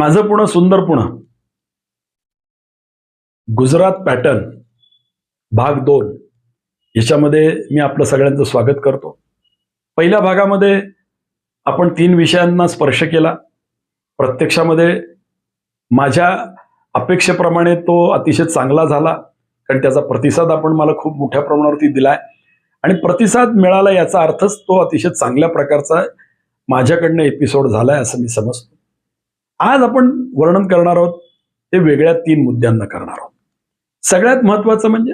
माझं पुणं सुंदर पुणं. गुजरात पॅटर्न भाग दोन. याच्यामध्ये मी आपलं सगळ्यांचं स्वागत करतो. पहिल्या भागामध्ये आपण तीन विषयांना स्पर्श केला. प्रत्यक्षामध्ये माझ्या अपेक्षेप्रमाणे तो अतिशय चांगला झाला कारण त्याचा प्रतिसाद आपण मला खूप मोठ्या प्रमाणावरती दिलाय. आणि प्रतिसाद मिळाला याचा अर्थच तो अतिशय चांगल्या प्रकारचा माझ्याकडनं एपिसोड झालाय असं मी समजतो. आज आपण वर्णन करणार आहोत ते वेगळ्या तीन मुद्द्यांना करणार आहोत. सगळ्यात महत्वाचं म्हणजे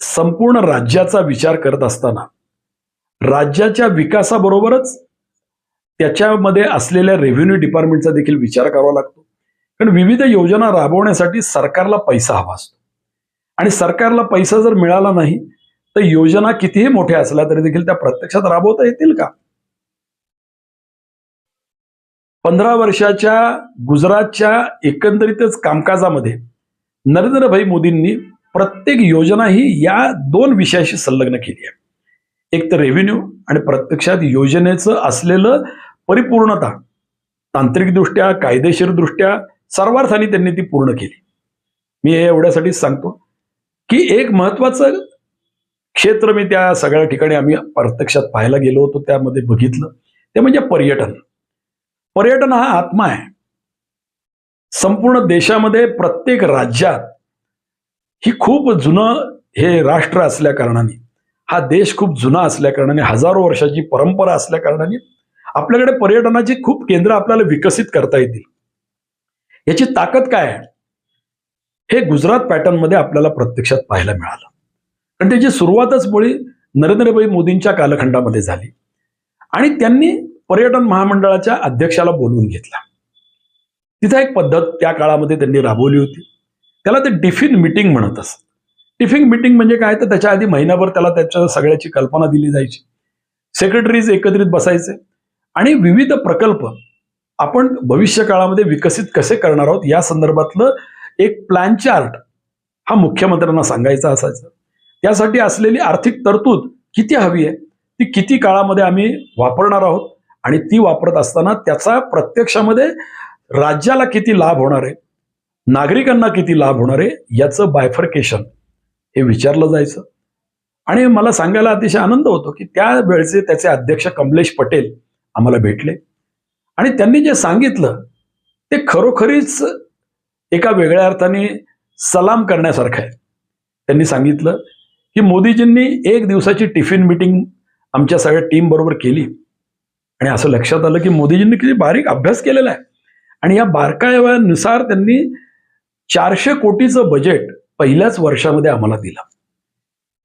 संपूर्ण राज्याचा विचार करत असताना राज्याच्या विकासाबरोबरच त्याच्यामध्ये असलेल्या रेव्हेन्यू डिपार्टमेंटचा देखील विचार करावा लागतो. कारण विविध योजना राबवण्यासाठी सरकारला पैसा हवा असतो. आणि सरकारला पैसा जर मिळाला नाही तर योजना कितीही मोठ्या असल्या तरी देखील त्या प्रत्यक्षात राबवता येतील का? पंधरा वर्षाच्या गुजरातच्या एकंदरीतच कामकाजामध्ये नरेंद्रभाई मोदींनी प्रत्येक योजना ही या दोन विषयाशी संलग्न केली आहे. एक तर रेव्हेन्यू आणि प्रत्यक्षात योजनेचं असलेलं परिपूर्णता तांत्रिकदृष्ट्या कायदेशीरदृष्ट्या सर्वार्थाने त्यांनी ती पूर्ण केली. मी हे एवढ्यासाठी सांगतो की एक महत्वाचं क्षेत्र मी त्या सगळ्या ठिकाणी आम्ही प्रत्यक्षात पाहायला गेलो होतो त्यामध्ये बघितलं. ते म्हणजे पर्यटन. पर्यटन हा आत्मा आहे. संपूर्ण देशामध्ये प्रत्येक राज्यात ही खूप जुनं हे राष्ट्र असल्या कारणाने हा देश खूप जुना असल्या कारणाने हजारो वर्षाची परंपरा असल्या कारणाने आपल्याकडे पर्यटनाची खूप केंद्र आपल्याला विकसित करता येतील. याची ताकद काय आहे? हे गुजरात पॅटर्नमध्ये आपल्याला प्रत्यक्षात पाहायला मिळालं. आणि त्याची सुरुवातच मुळी नरेंद्रभाई मोदींच्या कालखंडामध्ये झाली. आणि त्यांनी पर्यटन महामंडळाच्या अध्यक्षाला बोलवून घेतला. तिथं एक पद्धत त्या काळामध्ये त्यांनी राबवली होती. त्याला ते टिफिन मिटिंग म्हणत असत. टिफिन मिटिंग म्हणजे काय? तर त्याच्या आधी महिनाभर त्याला त्याच्या सगळ्याची कल्पना दिली जायची. सेक्रेटरीज एकत्रित बसायचे. आणि विविध प्रकल्प आपण भविष्य काळामध्ये विकसित कसे करणार आहोत या संदर्भातलं एक प्लॅन चार्ट हा मुख्यमंत्र्यांना सांगायचा असायचा. त्यासाठी असलेली आर्थिक तरतूद किती हवी आहे ती किती काळामध्ये आम्ही वापरणार आहोत आणि ती वापरत असताना त्याचा प्रत्यक्षामध्ये राज्याला किती लाभ होणार आहे नागरिकांना किती लाभ होणार आहे याचं बायफर्केशन हे विचारलं जायचं. आणि मला सांगायला अतिशय आनंद होतो की त्या वेळचे त्याचे अध्यक्ष कमलेश पटेल आम्हाला भेटले. आणि त्यांनी जे सांगितलं ते खरोखरीच एका वेगळ्या अर्थाने सलाम करण्यासारखं आहे. त्यांनी सांगितलं की मोदीजींनी एक दिवसाची टिफिन मिटिंग आमच्या सगळ्या टीम बरोबर केली. आणि असं लक्षात आलं की मोदीजींनी किती बारीक अभ्यास केलेला आहे. आणि या बारकाव्यानुसार त्यांनी चारशे कोटीचं बजेट पहिल्याच वर्षामध्ये आम्हाला दिलं.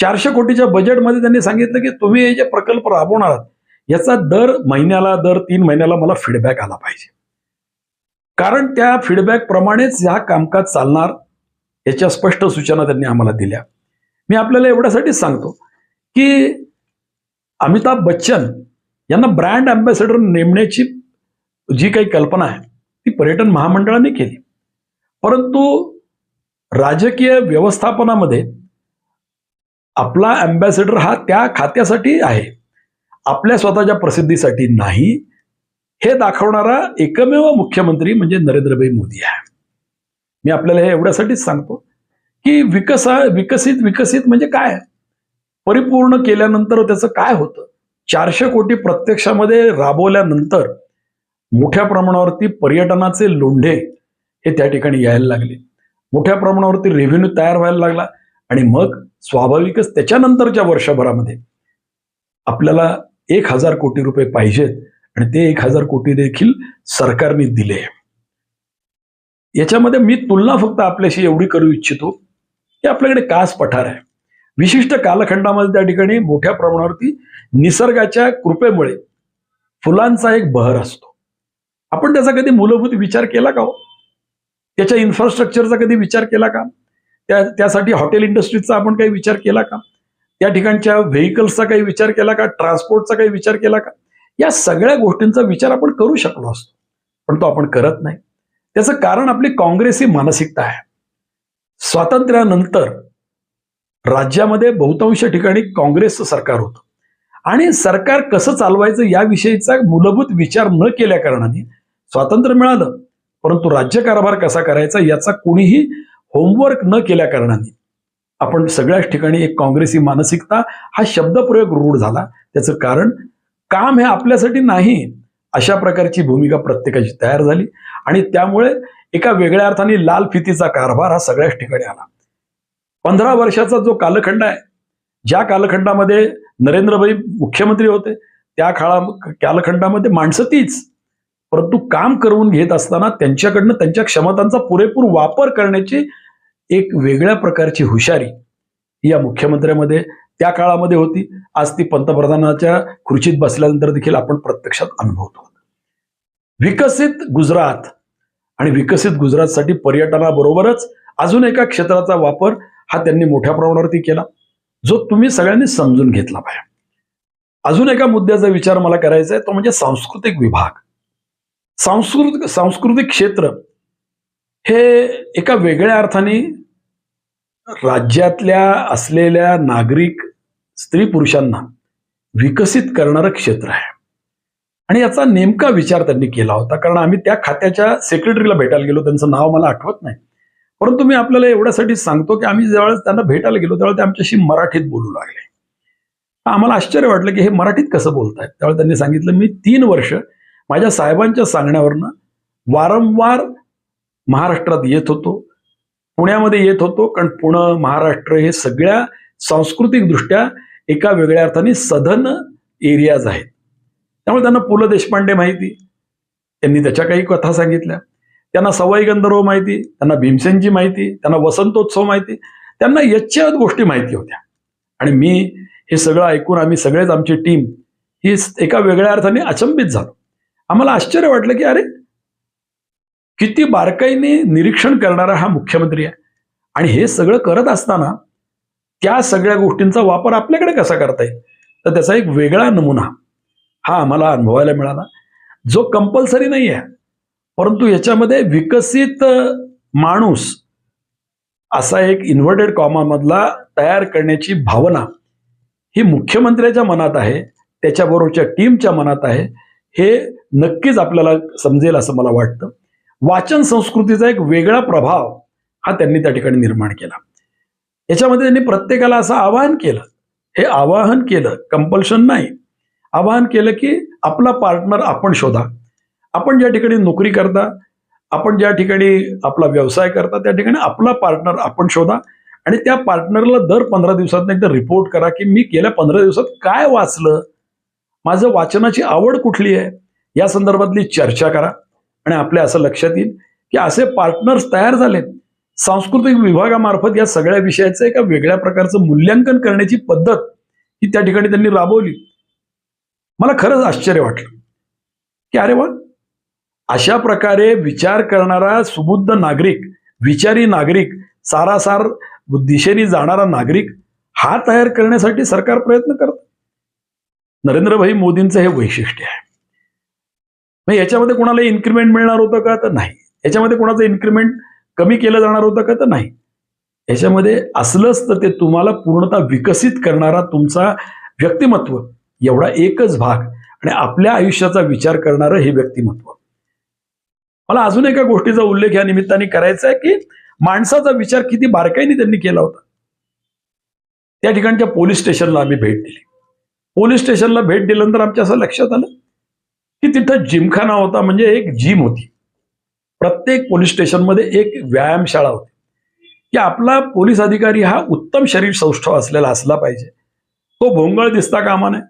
चारशे कोटीच्या बजेटमध्ये त्यांनी सांगितलं की तुम्ही हे जे प्रकल्प राबवणार आहात याचा दर महिन्याला दर तीन महिन्याला मला फीडबॅक आला पाहिजे. कारण त्या फीडबॅक प्रमाणेच ह्या कामकाज चालणार याच्या स्पष्ट सूचना त्यांनी आम्हाला दिल्या. मी आपल्याला एवढ्यासाठीच सांगतो की अमिताभ बच्चन यांना ब्रँड अँबॅसेडर नेमण्याची जी काही कल्पना आहे ती पर्यटन महामंडळाने केली. परंतु राजकीय व्यवस्थापनामध्ये आपला अँबॅसेडर हा त्या खात्यासाठी आहे आपल्या स्वतःच्या प्रसिद्धीसाठी नाही हे दाखवणारा एकमेव मुख्यमंत्री म्हणजे नरेंद्रभाई मोदी आहे. मी आपल्याला हे एवढ्यासाठीच सांगतो की विकसा विकसित विकसित म्हणजे काय? परिपूर्ण केल्यानंतर त्याचं काय होतं? चारशे कोटी प्रत्यक्षामध्ये राबवल्यानंतर मोठ्या प्रमाणावरती पर्यटनाचे लोंढे हे त्या ठिकाणी यायला लागले. मोठ्या प्रमाणावरती रेव्हेन्यू तयार व्हायला लागला आणि मग स्वाभाविकच त्याच्यानंतरच्या वर्षभरामध्ये आपल्याला एक हजार कोटी रुपये पाहिजेत आणि ते एक हजार कोटी देखील सरकारने दिले. याच्यामध्ये मी तुलना फक्त आपल्याशी एवढी करू इच्छितो की आपल्याकडे कास पठार आहे. विशिष्ट कालखंडामध्ये त्या ठिकाणी मोठ्या प्रमाणावरती निसर्गाच्या कृपेमुळे फुलांचा एक बहर असतो. आपण त्याचा कधी मूलभूत विचार केला का हो? त्याच्या इन्फ्रास्ट्रक्चरचा कधी विचार केला का? त्या त्यासाठी हॉटेल इंडस्ट्रीजचा आपण काही विचार केला का? त्या ठिकाणच्या व्हेकल्सचा काही विचार केला का? ट्रान्सपोर्टचा काही विचार केला का? या सगळ्या गोष्टींचा विचार आपण करू शकलो असतो. पण तो आपण करत नाही. त्याचं कारण आपली काँग्रेसी मानसिकता आहे. स्वातंत्र्यानंतर राज्यामध्ये बहुतांश ठिकाणी काँग्रेसचं सरकार होतं. आणि सरकार कसं चालवायचं याविषयीचा मूलभूत विचार न केल्या कारणाने स्वातंत्र्य मिळालं. परंतु राज्यकारभार कसा करायचा याचा कोणीही होमवर्क न केल्या कारणाने आपण सगळ्याच ठिकाणी एक काँग्रेसी मानसिकता हा शब्दप्रयोग रूढ झाला. त्याचं कारण काम हे आपल्यासाठी नाही अशा प्रकारची भूमिका प्रत्येकाची तयार झाली आणि त्यामुळे एका वेगळ्या अर्थाने लाल फितीचा कारभार हा सगळ्याच ठिकाणी आला. पंधरा वर्षाचा जो कालखंड आहे ज्या कालखंडामध्ये नरेंद्रभाई मुख्यमंत्री होते त्या काळा कालखंडामध्ये माणसं तीच. परंतु काम करून घेत असताना त्यांच्याकडनं त्यांच्या क्षमतांचा पुरेपूर वापर करण्याची एक वेगळ्या प्रकारची हुशारी या मुख्यमंत्र्यामध्ये त्या काळामध्ये होती. आज ती पंतप्रधानाच्या खुर्चीत बसल्यानंतर देखील आपण प्रत्यक्षात अनुभवतो. विकसित गुजरात आणि विकसित गुजरातसाठी पर्यटनाबरोबरच अजून एका क्षेत्राचा वापर हा त्यांनी मोठ्या प्रमाणावरती केला. जो तुम्ही सगळ्यांनी समजून घेतला पाहिजे. अजून एका मुद्द्याचा विचार मला करायचा आहे तो म्हणजे सांस्कृतिक विभाग. सांस्कृतिक सांस्कृतिक क्षेत्र हे एका वेगळ्या अर्थाने राज्यातल्या असलेल्या नागरिक स्त्री पुरुषांना विकसित करणारं क्षेत्र आहे. आणि याचा नेमका विचार त्यांनी केला होता कारण आम्ही त्या खात्याच्या सेक्रेटरीला भेटायला गेलो त्यांचं नाव मला आठवत नाही. परंतु मी आपल्याला एवढ्यासाठी सांगतो की आम्ही ज्यावेळेस त्यांना भेटायला गेलो त्यावेळेस ते आमच्याशी मराठीत बोलू लागले. आम्हाला आश्चर्य वाटलं की हे मराठीत कसं बोलतायत? त्यावेळेस त्यांनी सांगितलं मी तीन वर्ष माझ्या साहेबांच्या सांगण्यावरनं वारंवार महाराष्ट्रात येत होतो पुण्यामध्ये येत होतो कारण पुणे महाराष्ट्र हे सगळ्या सांस्कृतिकदृष्ट्या एका वेगळ्या अर्थाने सधन एरियाज आहेत. त्यामुळे त्यांना पु ल देशपांडे माहिती. त्यांनी त्याच्या काही कथा सांगितल्या. त्यांना सवाई गंधर्व माहिती त्यांना भीमसेनची माहिती त्यांना वसंतोत्सव माहिती त्यांना याच्या गोष्टी माहिती होत्या. आणि मी हे सगळं ऐकून आम्ही सगळेच आमची टीम ही एका वेगळ्या अर्थाने अचंबित झालो. आम्हाला आश्चर्य वाटलं की अरे किती बारकाईने निरीक्षण करणारा हा मुख्यमंत्री आहे. आणि हे सगळं करत असताना त्या सगळ्या गोष्टींचा वापर आपल्याकडे कसा करता येईल? तर त्याचा एक वेगळा नमुना हा आम्हाला अनुभवायला मिळाला. जो कंपल्सरी नाही आहे परंतु याच्यामध्ये विकसित माणूस असा एक इन्व्हर्टेड कॉमामधला तयार करण्याची भावना ही मुख्यमंत्र्याच्या मनात आहे त्याच्याबरोबरच्या टीमच्या मनात आहे हे नक्कीच आपल्याला समजेल असं मला वाटतं. वाचन संस्कृतीचा एक वेगळा प्रभाव हा त्यांनी त्या ठिकाणी निर्माण केला. याच्यामध्ये त्यांनी प्रत्येकाला असं आवाहन केलं. हे आवाहन केलं कंपल्शन नाही. आवाहन केलं की आपला पार्टनर आपण शोधा. आपण ज्या ठिकाणी नोकरी करता आपण ज्या ठिकाणी आपला व्यवसाय करता त्या ठिकाणी आपला पार्टनर आपण शोधा आणि त्या पार्टनरला दर पंधरा दिवसात एकदा रिपोर्ट करा की मी गेल्या पंधरा दिवसात काय वाचलं? माझं वाचनाची आवड कुठली आहे? या संदर्भातली चर्चा करा आणि आपल्या असं लक्षात येईल की असे पार्टनर्स तयार झाले सांस्कृतिक विभागामार्फत या सगळ्या विषयाचं एका वेगळ्या प्रकारचं मूल्यांकन करण्याची पद्धत ही त्या ठिकाणी त्यांनी राबवली. मला खरंच आश्चर्य वाटलं. की अरे वा! अशा प्रकारे विचार करणारा सुबुद्ध नागरिक विचारी नागरिक सारासार दिशेने जाणारा नागरिक हा तयार करण्यासाठी सरकार प्रयत्न करत. नरेंद्रभाई मोदींचं हे वैशिष्ट्य आहे. मग याच्यामध्ये कोणाला इन्क्रीमेंट मिळणार होतं का? तर नाही. याच्यामध्ये कोणाचं इन्क्रिमेंट कमी केलं जाणार होतं का? तर नाही. याच्यामध्ये असलंच तर ते तुम्हाला पूर्णतः विकसित करणारा तुमचा व्यक्तिमत्व एवढा एकच भाग आणि आपल्या आयुष्याचा विचार करणारं हे व्यक्तिमत्व. मला अजून एका गोष्टीचा उल्लेख या निमित्ताने करायचा आहे की माणसाचा विचार किती बारकाईने त्यांनी केला होता. त्या ठिकाणच्या पोलीस स्टेशनला आम्ही भेट दिली. पोलीस स्टेशनला भेट दिल्यानंतर आमच्या असं लक्षात आलं की तिथं जिमखाना होता म्हणजे एक जिम होती. प्रत्येक पोलीस स्टेशनमध्ये एक व्यायामशाळा होती. की आपला पोलीस अधिकारी हा उत्तम शरीर सौष्ठव असलेला असला पाहिजे. तो भोंगळ दिसता कामा नये.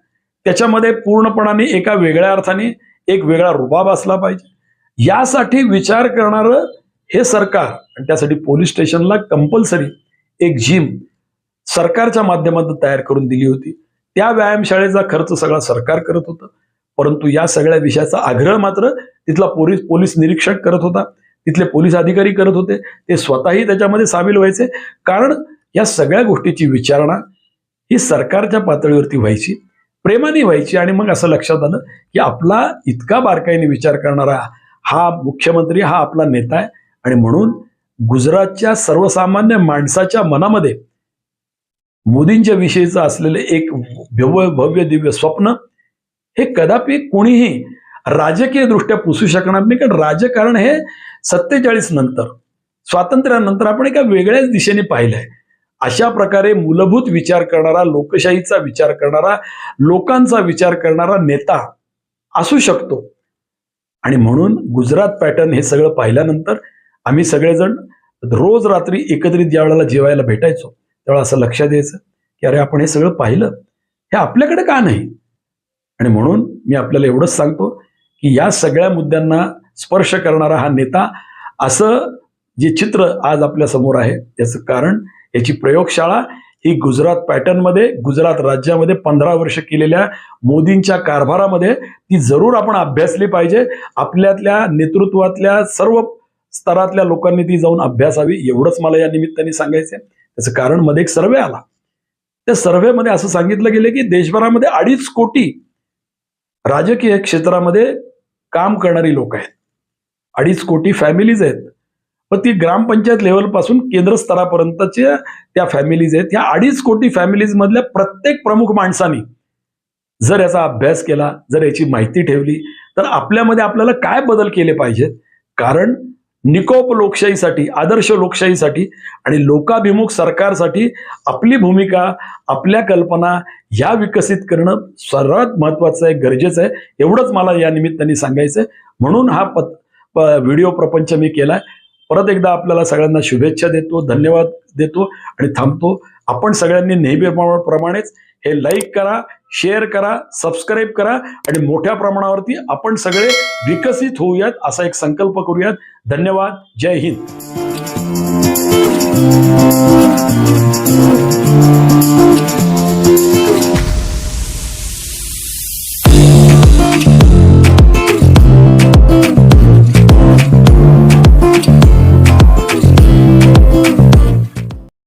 त्याच्यामध्ये पूर्णपणाने एका वेगळ्या अर्थाने एक वेगळा रुबाब असला पाहिजे. यासाठी विचार करणारं हे सरकार आणि त्यासाठी पोलीस स्टेशनला कंपल्सरी एक जिम सरकारच्या माध्यमातून तयार करून दिली होती. त्या व्यायामशाळेचा खर्च सगळा सरकार करत होतं. परंतु या सगळ्या विषयाचा आग्रह मात्र तिथला पोलीस पोलीस निरीक्षक करत होता. तिथले पोलीस अधिकारी करत होते. ते स्वतःही त्याच्यामध्ये सामील व्हायचे. कारण या सगळ्या गोष्टीची विचारणा ही सरकारच्या पातळीवरती व्हायची प्रेमाने व्हायची. आणि मग असं लक्षात आलं की आपला इतका बारकाईने विचार करणारा हा मुख्यमंत्री हा आपला नेता आहे. आणि म्हणून गुजरातच्या सर्वसामान्य माणसाच्या मनामध्ये मोदींच्या विषयीचं असलेले एक भव्य भव्य दिव्य स्वप्न हे कदापि कोणीही राजकीय दृष्ट्या पुसू शकणार नाही. कारण राजकारण हे सत्तेचाळीस नंतर स्वातंत्र्यानंतर आपण एका वेगळ्याच दिशेने पाहिलंय अशा प्रकारे मूलभूत विचार करणारा लोकशाहीचा विचार करणारा लोकांचा विचार करणारा नेता असू शकतो. आणि म्हणून गुजरात पॅटर्न हे सगळं पाहिल्यानंतर आम्ही सगळेजण रोज रात्री एकत्रित ज्या वेळेला जेवायला भेटायचो त्यावेळेला असं लक्षात यायचं की अरे आपण हे सगळं पाहिलं. हे आपल्याकडे का नाही? आणि म्हणून मी आपल्याला एवढंच सांगतो की या सगळ्या मुद्द्यांना स्पर्श करणारा हा नेता असं जे चित्र आज आपल्यासमोर आहे त्याचं कारण याची प्रयोगशाळा ही गुजरात पॅटर्नमध्ये गुजरात राज्यामध्ये पंधरा वर्ष केलेल्या मोदींच्या कारभारामध्ये ती जरूर आपण अभ्यासली पाहिजे. आपल्यातल्या नेतृत्वातल्या सर्व स्तरातल्या लोकांनी ती जाऊन अभ्यासावी एवढंच मला या निमित्ताने सांगायचं त्याचं कारण मध्ये एक सर्वे आला. त्या सर्व्हेमध्ये असं सांगितलं गेलं की देशभरामध्ये अडीच कोटी राजकीय क्षेत्रामध्ये काम करणारी लोक आहेत. अडीच कोटी फॅमिलीज आहेत. पण ती ग्रामपंचायत लेवलपासून केंद्र स्तरापर्यंतच्या त्या फॅमिलीज आहेत. ह्या अडीच कोटी फॅमिलीज मधल्या प्रत्येक प्रमुख माणसानी जर याचा अभ्यास केला जर याची माहिती ठेवली तर आपल्यामध्ये आपल्याला काय बदल केले पाहिजेत? कारण निकोप लोकशाहीसाठी आदर्श लोकशाहीसाठी आणि लोकाभिमुख सरकारसाठी आपली भूमिका आपल्या कल्पना ह्या विकसित करणं सर्वात महत्वाचं आहे गरजेचं आहे. एवढंच मला या निमित्ताने सांगायचं आहे म्हणून हा पत प- व्हिडिओ प्रपंच मी केला परत एकदा आपल्याला सगळ्यांना शुभेच्छा देतो धन्यवाद देतो आणि थांबतो. आपण सगळ्यांनी नेहमीप्रमाणेच हे लाईक करा शेअर करा सबस्क्राईब करा आणि मोठ्या प्रमाणावरती आपण सगळे विकसित होऊयात असा एक संकल्प करूयात. धन्यवाद. जय हिंद.